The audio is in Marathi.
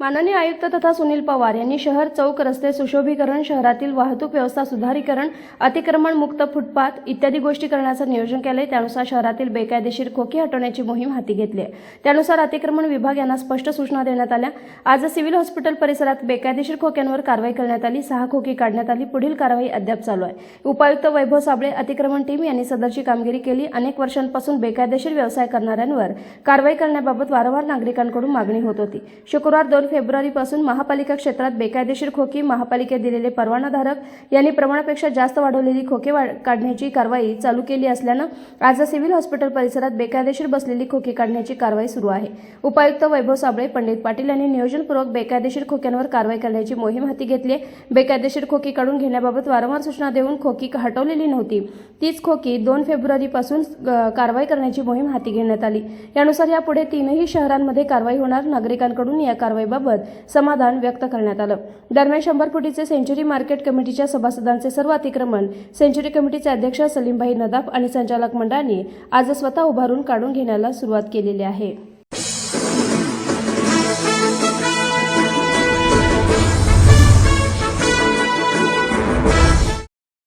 माननीय आयुक्त तथा सुनील पवार यांनी शहर चौक रस्ते सुशोभीकरण शहरातील वाहतूक व्यवस्था सुधारीकरण अतिक्रमण मुक्त फुटपाथ इत्यादी गोष्टी करण्याचं नियोजन केलंय. त्यानुसार शहरातील बेकायदेशीर खोकी हटवण्याची मोहीम हाती घेतली आहे. त्यानुसार अतिक्रमण विभाग यांना स्पष्ट सूचना देण्यात आल्या. आज सिव्हिल हॉस्पिटल परिसरात बेकायदेशीर खोक्यांवर कारवाई करण्यात आली. सहा खोकी काढण्यात आली. पुढील कारवाई अद्याप चालू आहे. उपायुक्त वैभव साबळे अतिक्रमण टीम यांनी सदरची कामगिरी केली. अनेक वर्षांपासून बेकायदेशीर व्यवसाय करणाऱ्यांवर कारवाई करण्याबाबत वारंवार नागरिकांकडून मागणी होत होती. शुक्रवार दोन फेब्रुवारीपासून महापालिका क्षेत्रात बेकायदेशीर खोकी महापालिकेत दिलेले परवानाधारक यांनी प्रमाणापेक्षा जास्त वाढवलेली खोके काढण्याची कारवाई चालू केली असल्यानं आज सिव्हिल हॉस्पिटल परिसरात बेकायदेशीर बसलेली खोकी काढण्याची कारवाई सुरू आहे. उपायुक्त वैभव साबळे पंडित पाटील यांनी नियोजनपूर्वक बेकायदेशीर खोक्यांवर कारवाई करण्याची मोहीम हाती घेतली बेकायदेशीर खोकी काढून घेण्याबाबत वारंवार सूचना देऊन खोकी हटवलेली नव्हती. तीच खोकी दोन फेब्रुवारीपासून कारवाई करण्याची मोहीम हाती घेण्यात आली. यानुसार यापुढे तीनही शहरांमध्ये कारवाई होणार. नागरिकांकडून या कारवाईबाबत समाधान व्यक्त करण्यात आलं. दरम्यान शंभर फुटीचे सेंचुरी मार्केट कमिटीच्या सभासदांचे सर्व अतिक्रमण सेंचुरी कमिटीचे अध्यक्ष सलीमभाई नदाफ आणि संचालक मंडळांनी आज स्वतः उभारून काढून घेण्याला सुरुवात केलेली आहे.